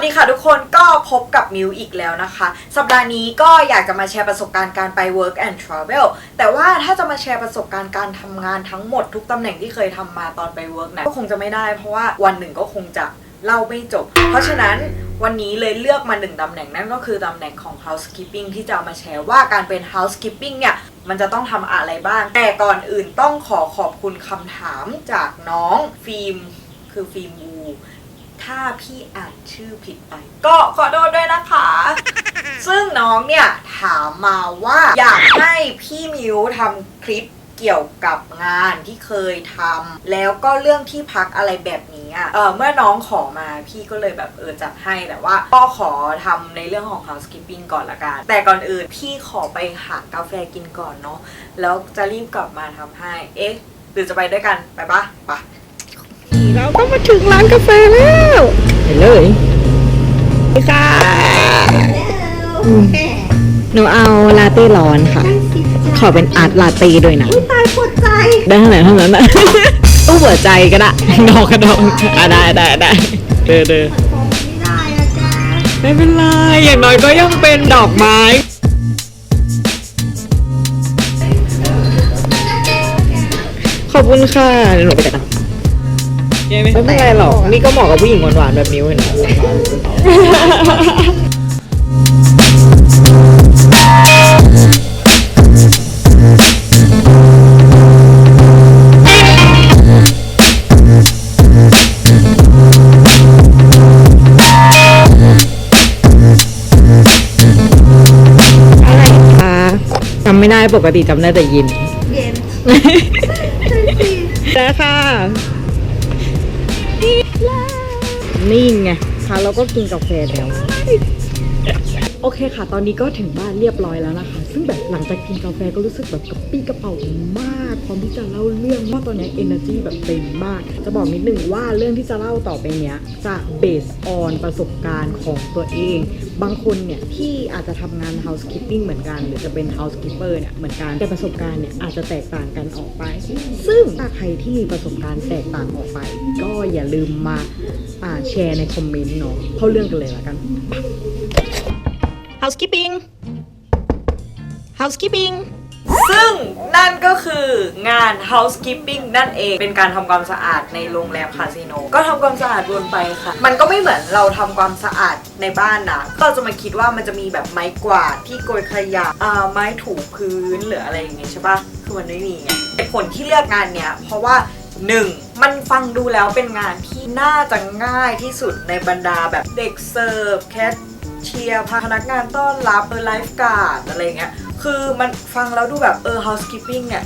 วัสดีค่ะทุกคนก็พบกับมิวอีกแล้วนะคะ สัปดาห์นี้ก็อยากจะมาแชร์ประสบการณ์การไป work and travel แต่ว่าถ้าจะมาแชร์ประสบการณ์การทำงานทั้งหมดทุกตำแหน่งที่เคยทำมาตอนไป work นะก็คงจะไม่ได้เพราะว่าวันหนึ่งก็คงจะเล่าไม่จบ เพราะฉะนั้นวันนี้เลยเลือกมาหนึ่งตำแหน่งนั่นก็คือตำแหน่งของ housekeeping ที่จะามาแชร์ว่าการเป็น housekeeping เนี่ยมันจะต้องทำอะไรบ้าง แต่ก่อนอื่นต้องขอขอบคุณคำถามจากน้องฟิล์มคือฟิล์มวู ถ้าพี่อ่านชื่อผิดไป ก็ขอโทษด้วยนะคะ ซึ่งน้องเนี่ยถามมาว่าอยากให้พี่มิวทำคลิปเกี่ยวกับงานที่เคยทำแล้วก็เรื่องที่พักอะไรแบบนี้อะเออเมื่อน้องขอมาพี่ก็เลยแบบเออจัดให้แต่ว่า ก็ขอทำในเรื่องของ housekeeping ก่อนละกัน แต่ก่อนอื่นพี่ขอไปหากาแฟกินก่อนเนาะแล้วจะรีบกลับมาทำให้ เอ๊ะหรือจะไปด้วยกันไปปะไปะ เราก็มาถึงร้านกาแฟแล้วไปเลยไปค่ะอืมหนูเอาลาเต้ร้อนค่ะ ขอเป็นอาร์ตลาเต้ด้วยนะตายปวดใจ ได้เท่าไหร่เท่านั้นนะตู้หัวใจก็ได้ดอกกระดองอะได้ได้ได้เด้อเด้อผมไม่ได้อะแกไม่เป็นไร อย่างน้อยก็ยังเป็นดอกไม้ขอบคุณค่ะเดี๋ยวหนูไปจัดการไม่เป็นไรหรอก นี่ก็เหมาะกับผู้หญิงหวานๆแบบนี้เห็นไหมอะไรคะจำไม่ได้ปกติจำได้แต่ยิน เย็นแล้วค่ะ นิ่งไงค่ะเราก็กินกาแฟแล้ว โอเคค่ะ ตอนนี้ก็ถึงบ้านเรียบร้อยแล้วนะคะ ซึ่งแบบหลังจากกินกาแฟก็รู้สึกแบบกระปี้กระเป๋ามากพร้อมที่จะเล่าเรื่องเพราตอนนี้ energy แบบเต็มมาก จะบอกนิดนึงว่าเรื่องที่จะเล่าต่อไปเนี้ย จะ based on ประสบการณ์ของตัวเอง บางคนเนี่ยที่อาจจะทำงาน housekeeping เหมือนกัน หรือจะเป็น housekeeper เนี่ยเหมือนกันแต่ประสบการณ์เนี่ยอาจจะแตกต่างกันออกไป ซึ่งถ้าใครที่มีประสบการณ์แตกต่างออกไป ก็อย่าลืมมาแชร์ในคอมเมนต์เนาะเข้าเรื่องกันเลยละกัน housekeeping housekeeping ซึ่งนั่นก็คืองาน housekeeping นั่นเอง เป็นการทำความสะอาดในโรงแรมคาสิโน ก็ทำความสะอาดวนไปค่ะ มันก็ไม่เหมือนเราทำความสะอาดในบ้านนะ ก็จะมาคิดว่ามันจะมีแบบไม้กวาดที่โกยขยะอ่าไม้ถูพื้นหรืออะไรอย่างเงี้ยใช่ปะคือมันไม่มีไงเหตุผลที่เลือกงานเนี้ยเพราะว่าหนึ่งมันฟังดูแล้วเป็นงานที่น่าจะง่ายที่สุดในบรรดาแบบเด็กเสิร์ฟแคท เชียร์พนักงานต้อนรับเออไลฟ์การ์ดอะไรเงี้ยคือมันฟังแล้วดูแบบเออ housekeeping เนี่ย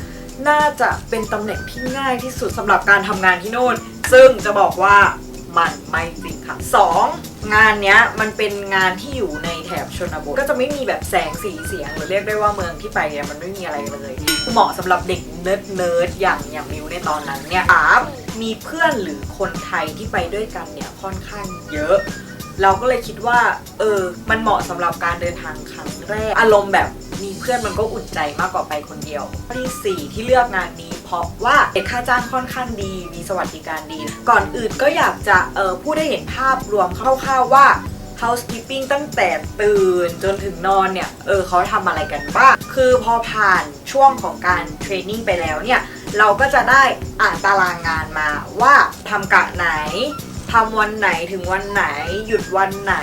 น่าจะเป็นตำแหน่งที่ง่ายที่สุดสำหรับการทำงานที่โน่น ซึ่งจะบอกว่ามันไม่จริงค่ะ 2. งานเนี้ยมันเป็นงานที่อยู่ในแถบชนบท ก็จะไม่มีแบบแสงสีเสียงหรือเรียกได้ว่าเมืองที่ไปเนี่ยมันไม่มีอะไรเลย เหมาะสำหรับเด็กเนิร์ดเนิร์ดๆอย่างอย่างมิวในตอนนั้นเนี่ยสามมีเพื่อนหรือคนไทยที่ไปด้วยกันเนี่ยค่อนข้างเยอะ เราก็เลยคิดว่า เออ มันเหมาะสำหรับการเดินทางครั้งแรก อารมณ์แบบมีเพื่อนมันก็อุ่นใจมากกว่าไปคนเดียวข้อที่สี่ที่เลือกงานนี้ เพราะว่าเอกค่าจ้างค่อนข้างดี มีสวัสดิการดี ก่อนอื่นก็อยากจะเออพูดให้เห็นภาพรวมคร่าวๆว่า housekeeping ตั้งแต่ตื่นจนถึงนอนเนี่ย เออเขาทำอะไรกันบ้าง คือพอผ่านช่วงของการเทรนนิ่งไปแล้วเนี่ย เราก็จะได้อ่านตารางงานมาว่าทำกะไหน ทำวันไหนถึงวันไหน หยุดวันไหน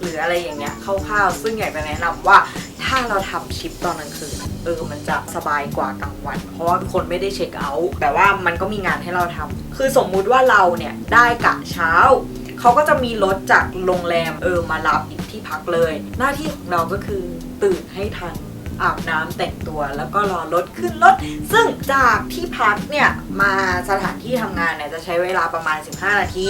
หรืออะไรอย่างเงี้ยคร่าวๆซึ่งอยากจะแนะนำว่าถ้าเราทำชิปตอนกลางคืนเออมันจะสบายกว่ากลางวัน เพราะว่าคนไม่ได้เช็คเอาท์แต่ว่ามันก็มีงานให้เราทำคือสมมุติว่าเราเนี่ยได้กะเช้าเขาก็จะมีรถจากโรงแรมเออมารับอีกที่พักเลย หน้าที่ของเราก็คือตื่นให้ทัน อาบน้ำแต่งตัวแล้วก็รอรถขึ้นรถ ซึ่งจากที่พักเนี่ยมาสถานที่ทำงานเนี่ยจะใช้เวลาประมาณ 15 นาที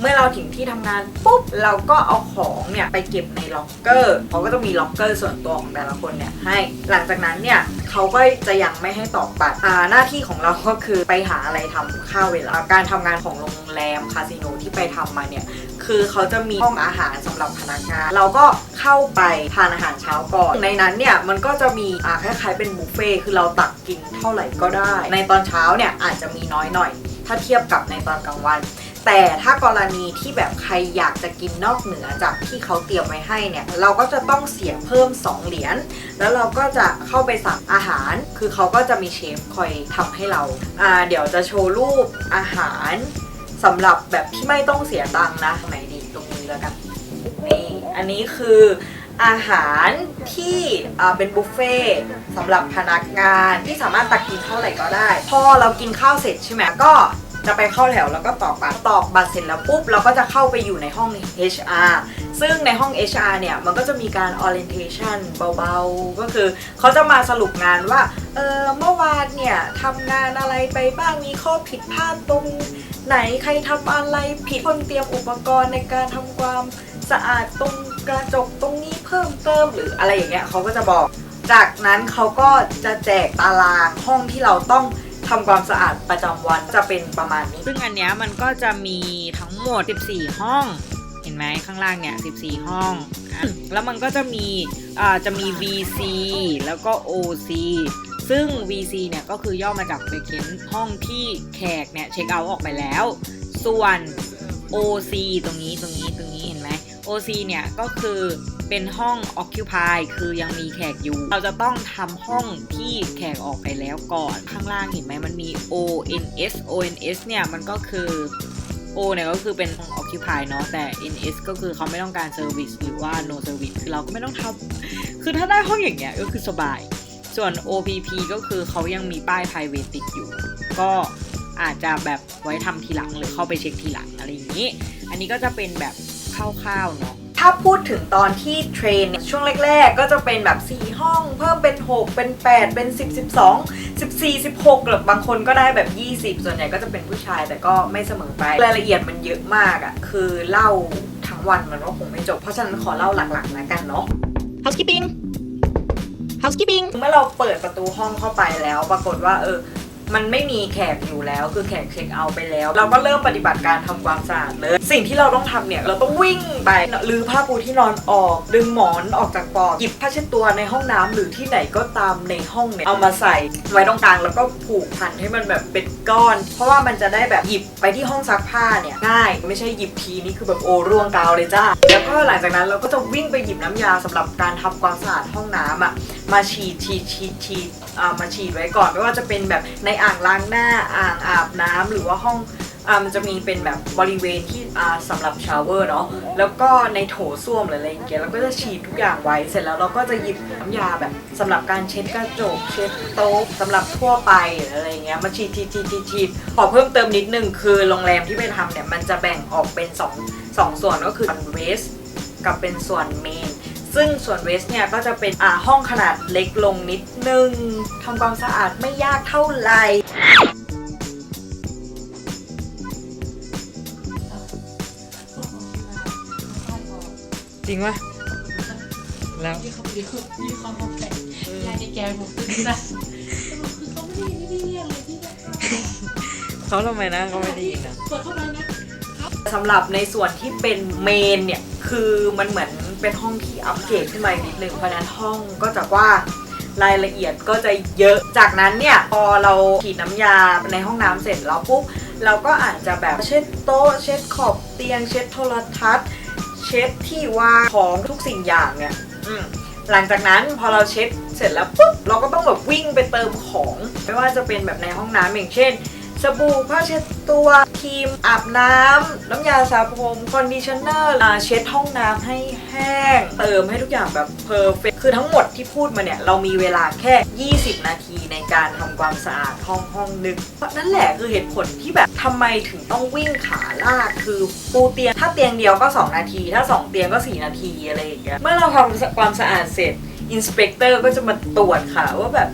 เมื่อเราถึงที่ทำงานปุ๊บเราก็เอาของเนี่ยไปเก็บในล็อกเกอร์เขาก็จะมีล็อกเกอร์ส่วนตัวของแต่ละคนเนี่ยให้ หลังจากนั้นเนี่ยเขาก็จะยังไม่ให้ตอกบัตรอ่าหน้าที่ของเราก็คือไปหาอะไรทำค่าเวลาการทำงานของโรงแรมคาสิโนที่ไปทำมาเนี่ย คือเขาจะมีห้องอาหารสำหรับพนักงาน เราก็เข้าไปทานอาหารเช้าก่อน ในนั้นเนี่ยมันก็จะมีอ่าคล้ายๆเป็นบุฟเฟ่ต์คือเราตักกินเท่าไหร่ก็ได้ ในตอนเช้าเนี่ยอาจจะมีน้อยหน่อย ถ้าเทียบกับในตอนกลางวัน แต่ถ้ากรณีที่แบบใครอยากจะกินนอกเหนือจากที่เขาเตรียมไว้ให้เนี่ยเราก็จะต้องเสียเพิ่ม 2 เหรียญแล้วเราก็จะเข้าไปสั่งอาหาร คือเขาก็จะมีเชฟคอยทำให้เราอ่าเดี๋ยวจะโชว์รูปอาหาร สำหรับแบบที่ไม่ต้องเสียตังค์นะไหนดีตรงนี้แล้วกันนี่อันนี้คืออาหารที่เป็นบุฟเฟ่สำหรับพนักงานที่สามารถตักกินเท่าไหร่ก็ได้ พอเรากินข้าวเสร็จใช่ไหมก็จะไปเข้าแถวแล้วก็ตอกบัตรตอกบัตรเสร็จแล้วปุ๊บ เราก็จะเข้าไปอยู่ในห้อง HR ซึ่งในห้อง HR เนี่ย มันก็จะมีการ orientation เบาๆ ก็คือเขาจะมาสรุปงานว่า เออเมื่อวานเนี่ยทำงานอะไรไปบ้างมีข้อผิดพลาดตรง ไหนใครทำอะไรผิดคนเตรียมอุปกรณ์ในการทำความสะอาดตรงกระจกตรงนี้เพิ่มเติมหรืออะไรอย่างเงี้ยเขาก็จะบอก จากนั้นเขาก็จะแจกตารางห้องที่เราต้องทำความสะอาดประจำวันจะเป็นประมาณนี้ ซึ่งอันเนี้ยมันก็จะมีทั้งหมด 14 ห้อง เห็นไหมข้างล่างเนี่ย 14 ห้อง แล้วมันก็จะมีอ่าจะมี VC แล้วก็ OC ซึ่ง VC เนี่ยก็คือย่อมาจาก Vacant ห้องที่แขกเนี่ยเช็คเอาท์ออกไปแล้ว ส่วน OC ตรงนี้ตรงนี้ตรงนี้เห็นไหม OC เนี่ยก็คือเป็นห้อง Occupy คือยังมีแขกอยู่ เราจะต้องทำห้องที่แขกออกไปแล้วก่อน ข้างล่างเห็นไหมมันมี ONS ONS เนี่ยมันก็คือ O เนี่ยก็คือเป็นห้อง Occupy เนาะแต่ NS ก็คือเขาไม่ต้องการ Service หรือว่า No Service คือเราก็ไม่ต้องทำคือถ้าได้ห้องอย่างเงี้ยก็คือสบาย ส่วน OPP ก็คือเขายังมีป้าย private ติดอยู่ ก็อาจจะแบบไว้ทำทีหลังหรือเข้าไปเช็คทีหลังอะไรอย่างนี้ อันนี้ก็จะเป็นแบบคร่าวๆเนาะถ้าพูดถึงตอนที่เทรนเนี่ยช่วงแรก ๆ ก็จะเป็นแบบ 4 ห้องเพิ่มเป็น 6 เป็น 8 เป็น 10 12 14 16หรือบางคนก็ได้แบบ 20 ส่วนใหญ่ก็จะเป็นผู้ชายแต่ก็ไม่เสมอไปรายละเอียดมันเยอะมากอะ่ะคือเล่าทั้งวันมันก็คงไม่จบ เพราะฉะนั้นขอเล่าหลักๆนะกันเนาะ housekeeping housekeeping เมื่อเราเปิดประตูห้องเข้าไปแล้ว ปรากฏว่าเออ มันไม่มีแขกอยู่แล้ว คือแขกเช็คเอาท์ไปแล้ว เราก็เริ่มปฏิบัติการทำความสะอาดเลย สิ่งที่เราต้องทำเนี่ย เราต้องวิ่งไปรื้อผ้าปูที่นอนออก ดึงหมอนออกจากปลอกหยิบผ้าเช็ดตัวในห้องน้ำหรือที่ไหนก็ตามในห้องเนี่ย เอามาใส่ไว้ตรงกลางแล้วก็ผูกพันให้มันแบบเป็นก้อน เพราะว่ามันจะได้แบบหยิบไปที่ห้องซักผ้าเนี่ยง่าย ไม่ใช่หยิบทีนี่คือแบบโอร่วงกาวเลยจ้า แล้วก็หลังจากนั้นเราก็จะวิ่งไปหยิบน้ำยาสำหรับการทำความสะอาดห้องน้ำอะ มาฉีดฉีดฉีดฉีดอ่ามาฉีดไว้ก่อนไม่ว่าจะเป็นแบบในอ่างล้างหน้าอ่างอาบน้ำหรือว่าห้องอ่ามันจะมีเป็นแบบบริเวณที่อ่าสำหรับชาวเวอร์เนาะแล้วก็ในโถส้วมหรืออะไรอย่างเงี้ยเราก็จะฉีดทุกอย่างไว้เสร็จแล้วเราก็จะหยิบน้ำยาแบบสำหรับการเช็ดกระจกเช็ดโต๊ะสำหรับทั่วไปหรืออะไรเงี้ยมาฉีดฉีดฉีดฉีดฉีดขอเพิ่มเติมนิดนึงคือโรงแรมที่ไปทำเนี่ยมันจะแบ่งออกเป็นสองสองส่วนก็คือเวสกับเป็นส่วนเมน ซึ่งส่วนเวสเนี่ยก็จะเป็นอ่าห้องขนาดเล็กลงนิดนึงทำความสะอาดไม่ยากเท่าไหร่จริงวะแล้วที่เขาที่เขาที่เขาเขาแกะยายในแกงผมตึ้งนะคือเขาไม่ได้ไม่ได้เรียกเลยที่แบบเขาทำไมนะเขาไม่ได้ยินนะเปิดเข้าไปนะสำหรับในส่วนที่เป็นเมนเนี่ย คือมันเหมือน เป็นห้องที่อัปเกรดขึ้นมาอีกนิดนึงเพราะฉะนั้นห้องก็จะกว่างรายละเอียดก็จะเยอะ จากนั้นเนี่ยพอเราฉีดน้ำยาในห้องน้ำเสร็จแล้วปุ๊บเราก็อาจจะแบบเช็ดโต๊ะ เช็ดขอบเตียง เช็ดโทรทัศน์ เช็ดที่วางของทุกสิ่งอย่างเนี่ยหลังจากนั้นพอเราเช็ดเสร็จแล้วปุ๊บเราก็ต้องแบบวิ่งไปเติมของ ไม่ว่าจะเป็นแบบในห้องน้ำอย่างเช่นสบู่ผ้าเช็ดตัว ครีม อาบน้ำ น้ำยาสระผมคอนดิชเนอร์เช็ดห้องน้ำให้แห้ง เติมให้ทุกอย่างแบบเพอร์เฟคคือทั้งหมดที่พูดมาเนี่ย เรามีเวลาแค่ 20 นาทีในการทำความสะอาดห้องห้องหนึงเพราะนั่นแหละคือเหตุผลที่แบบทำไมถึงต้องวิ่งขาลากคือปูเตียงถ้าเตียงเดียวก็ 2 นาที ถ้า 2 เตียงก็ 4 นาทีอะไรอย่างเงี้ยเมื่อเราทำความสะอาดเสร็จอินสเปกเตอร์ก็จะมาตรวจค่ะว่าแบบ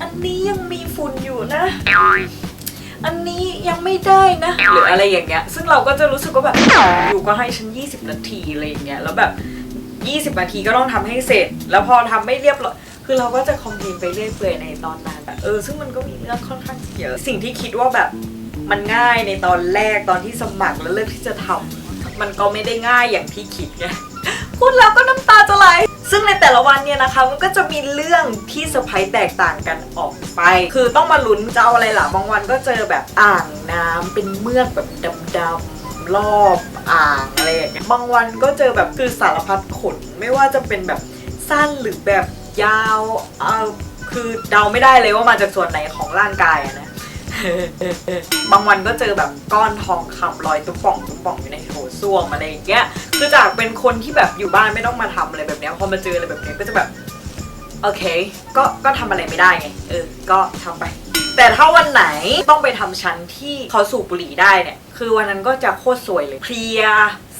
อันนี้ยังมีฝุ่นอยู่นะ อันนี้ยังไม่ได้นะ หรืออะไรอย่างเงี้ย ซึ่งเราก็จะรู้สึกว่าแบบอยู่ก็ให้ฉัน 20 นาทีอะไรอย่างเงี้ย แล้วแบบ 20 นาทีก็ต้องทำให้เสร็จ แล้วพอทำไม่เรียบร้อย คือเราก็จะคอมเพลนไปเรื่อยเปื่อยในตอนนั้นแต่เออ ซึ่งมันก็มีเรื่องค่อนข้างเยอะ สิ่งที่คิดว่าแบบมันง่ายในตอนแรกตอนที่สมัครแล้วเลือกที่จะทำมันก็ไม่ได้ง่ายอย่างที่คิดไงพูดแล้วก็น้ำตาจะไหล ซึ่งในแต่ละวันเนี่ยนะคะมันก็จะมีเรื่องที่เซอร์ไพรส์แตกต่างกันออกไป คือต้องมาลุ้นจะเอาอะไรหล่ะบางวันก็เจอแบบอ่างน้ำเป็นเมือกแบบดำๆรอบอ่างอะไรอย่างเงี้ยบางวันก็เจอแบบคือสารพัดขนไม่ว่าจะเป็นแบบสั้นหรือแบบยาวเออคือเดาไม่ได้เลยว่ามาจากส่วนไหนของร่างกายนะ บางวันก็เจอแบบก้อนทองคำลอยตุ๊บป่องตุ๊บป่องอยู่ในโถส้วมอะไรอย่างเงี้ยคือจากเป็นคนที่แบบอยู่บ้านไม่ต้องมาทำอะไรแบบเนี้ยพอมาเจออะไรแบบเนี้ยก็จะแบบโอเค ก็ก็ทำอะไรไม่ได้ไงเออ ก็ทำไป แต่ถ้าวันไหนต้องไปทำชั้นที่เขาสูบบุหรี่ได้เนี่ย คือวันนั้นก็จะโคตรสวยเลยเพลีย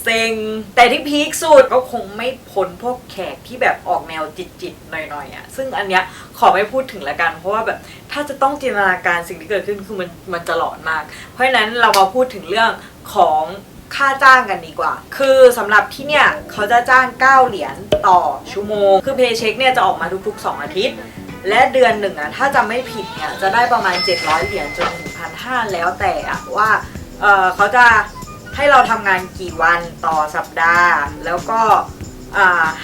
เซ็ง แต่ที่พีคสุดก็คงไม่พ้นพวกแขกที่แบบออกแนวจิตๆหน่อยๆอะ่ะซึ่งอันเนี้ยขอไม่พูดถึงละกัน เพราะว่าแบบถ้าจะต้องจินตนาการสิ่งที่เกิดขึ้นคือมันมันจะหลอนมาก เพราะฉะนั้นเรามาพูดถึงเรื่องของค่าจ้างกันดีกว่า คือสำหรับที่เนี่ยเขาจะจ้าง 9 เหรียญต่อชั่วโมง คือเพย์เช็คเนี่ยจะออกมาทุกๆ 2 อาทิตย์ และเดือนหนึ่งอะถ้าจำไม่ผิดเนี่ยจะได้ประมาณ 700 เหรียญจนถึงพันห้าแล้วแต่อะว่าเออเขาจะ ให้เราทำงานกี่วันต่อสัปดาห์ แล้วก็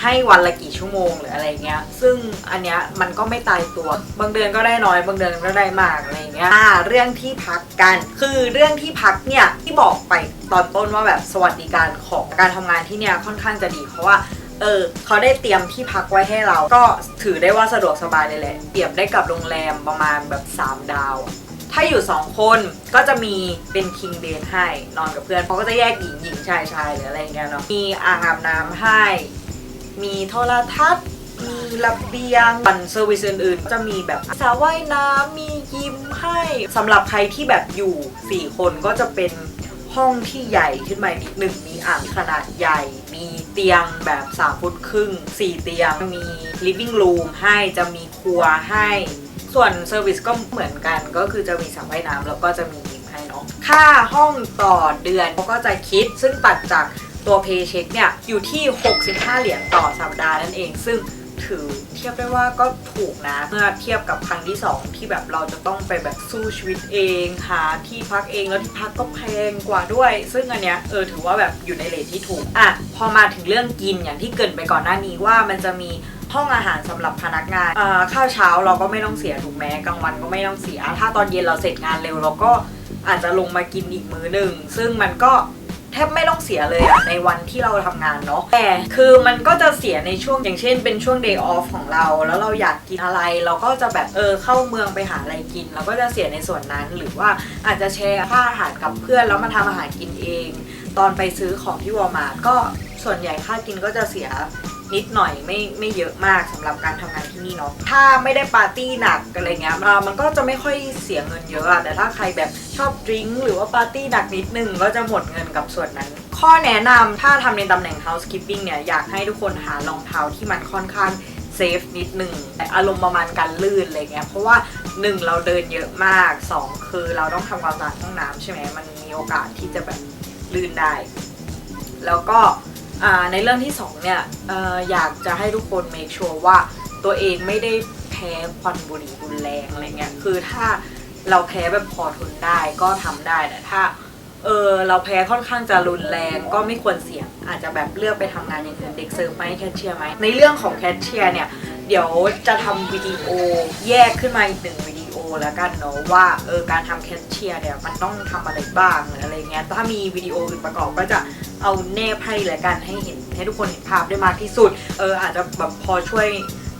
ให้วันละกี่ชั่วโมงหรืออะไรเงี้ย ซึ่งอันเนี้ยมันก็ไม่ตายตัว บางเดือนก็ได้น้อย บางเดือนก็ได้มากอะไรเงี้ย อ่า เรื่องที่พักกัน คือเรื่องที่พักเนี่ยที่บอกไปตอนต้นว่าแบบสวัสดิการของการทำงานที่เนี่ยค่อนข้างจะดีเพราะว่า เออเขาได้เตรียมที่พักไว้ให้เรา ก็ถือได้ว่าสะดวกสบายเลยแหละ เปรียบได้กับโรงแรมประมาณแบบ 3 ดาว ถ้าอยู่ 2 คนก็จะมีเป็นคิงเบนให้นอนกับเพื่อนเขาก็จะแยกหญิงหญิงชายชายหรืออะไรอย่างเงี้ยเนาะมีอางอาบน้ำให้ มีโทรทัศน์มีระเบียงบันเซอร์วิสอื่นๆ จะมีแบบสระว่ายน้ำมียิมให้สำหรับใครที่แบบอยู่ 4 คนก็จะเป็นห้องที่ใหญ่ขึ้นมานิดหนึ่งมีอ่างขนาดใหญ่ มีเตียงแบบ 3 ฟุตครึ่ง 4 เตียง มี living room ให้จะมีครัวให้ ส่วนเซอร์วิสก็เหมือนกันก็คือจะมีสระว่ายน้ำแล้วก็จะมียิมให้เนาะค่าห้องต่อเดือนเขาก็จะคิดซึ่งตัดจากตัวเพย์เช็คเนี่ยอยู่ที่ 65 เหรียญต่อสัปดาห์นั่นเอง ซึ่งถือเทียบได้ว่าก็ถูกนะเมื่อเทียบกับครั้งที่ 2 ที่แบบเราจะต้องไปแบบสู้ชีวิตเอง หาที่พักเองแล้วที่พักก็แพงกว่าด้วย ซึ่งอันเนี้ยเออถือว่าแบบอยู่ในเลทที่ถูกอะพอมาถึงเรื่องกินอย่างที่เกินไปก่อนหน้านี้ว่ามันจะมี ห้องอาหารสำหรับพนักงานข้าวเช้าเราก็ไม่ต้องเสียถูกไหมกลางวันก็ไม่ต้องเสีย ถ้าตอนเย็นเราเสร็จงานเร็วเราก็อาจจะลงมากินอีกมื้อหนึ่งซึ่งมันก็แทบไม่ต้องเสียเลยอะในวันที่เราทำงานเนาะแต่คือมันก็จะเสียในช่วงอย่างเช่น เป็นช่วง day off ของเรา แล้วเราอยากกินอะไร เราก็จะแบบเออเข้าเมืองไปหาอะไรกิน เราก็จะเสียในส่วนนั้น หรือว่าอาจจะแชร์ค่าอาหารกับเพื่อนแล้วมาทำอาหารกินเอง ตอนไปซื้อของที่วอลมาร์ทก็ส่วนใหญ่ค่ากินก็จะเสีย นิดหน่อยไม่ไม่เยอะมากสำหรับการทำงานที่นี่เนาะถ้าไม่ได้ปาร์ตี้หนักอะไรเงี้ยมันก็จะไม่ค่อยเสียเงินเยอะอะแต่ถ้าใครแบบชอบดริงก์หรือว่าปาร์ตี้หนักนิดนึงก็จะหมดเงินกับส่วนนั้น ข้อแนะนำถ้าทำในตำแหน่ง housekeeping เนี่ยอยากให้ทุกคนหารองเท้าที่มันค่อนข้างเซฟนิดหนึ่งแต่อารมณ์ประมาณการลื่นอะไรเงี้ยเพราะว่า 1 เราเดินเยอะมาก 2 คือเราต้องทำความสะอาดห้องน้ำใช่ไหมมันมีโอกาสที่จะแบบลื่นได้ แล้วก็ ในเรื่องที่สองเนี่ยออยากจะให้ทุกคน make sure ว่าตัวเองไม่ได้แพ้ควันบุหรี่รุนแรงอะไรเงี้ยคือถ้าเราแพ้แบบพอทนได้ก็ทำได้แต่ถ้าเออเราแพ้ค่อนข้างจะรุนแรงก็ไม่ควรเสี่ยง อาจจะแบบเลือกไปทำงานอย่างอื่นเด็กเสิร์ฟไหมแคชเชียร์ไหมในเรื่องของแคชเชียร์เนี่ยเดี๋ยวจะทำวิดีโอแยกขึ้นมาอีกหนึ่งวิดี แล้วกันเนาะว่าเออการทำแคชเชียร์เนี่ยมันต้องทำอะไรบ้างหรืออะไรเงี้ยถ้ามีวิดีโออื่นประกอบก็จะเอาแนบให้แล้วกันให้เห็นให้ทุกคนเห็นภาพได้มากที่สุดเอออาจจะแบบพอช่วย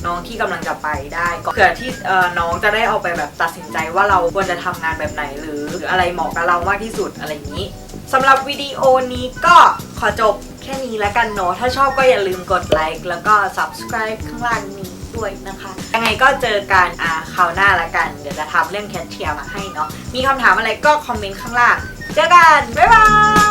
น้องที่กำลังจะไปได้ก็เผื่อที่เออน้องจะได้เอาไปแบบตัดสินใจว่าเราควรจะทำงานแบบไหนหรือหรืออะไรเหมาะกับเรามากที่สุดอะไรอย่างนี้สำหรับวิดีโอนี้ก็ขอจบแค่นี้แล้วกันเนาะถ้าชอบก็อย่าลืมกดไลค์แล้วก็ subscribe ข้างล่าง ด้วยนะคะ ยังไงก็เจอกันอ่าคราวหน้าละกัน เดี๋ยวจะทำเรื่องแคทเชียร์มาให้เนาะ มีคำถามอะไรก็คอมเมนต์ข้างล่าง เจอกัน บ๊ายบาย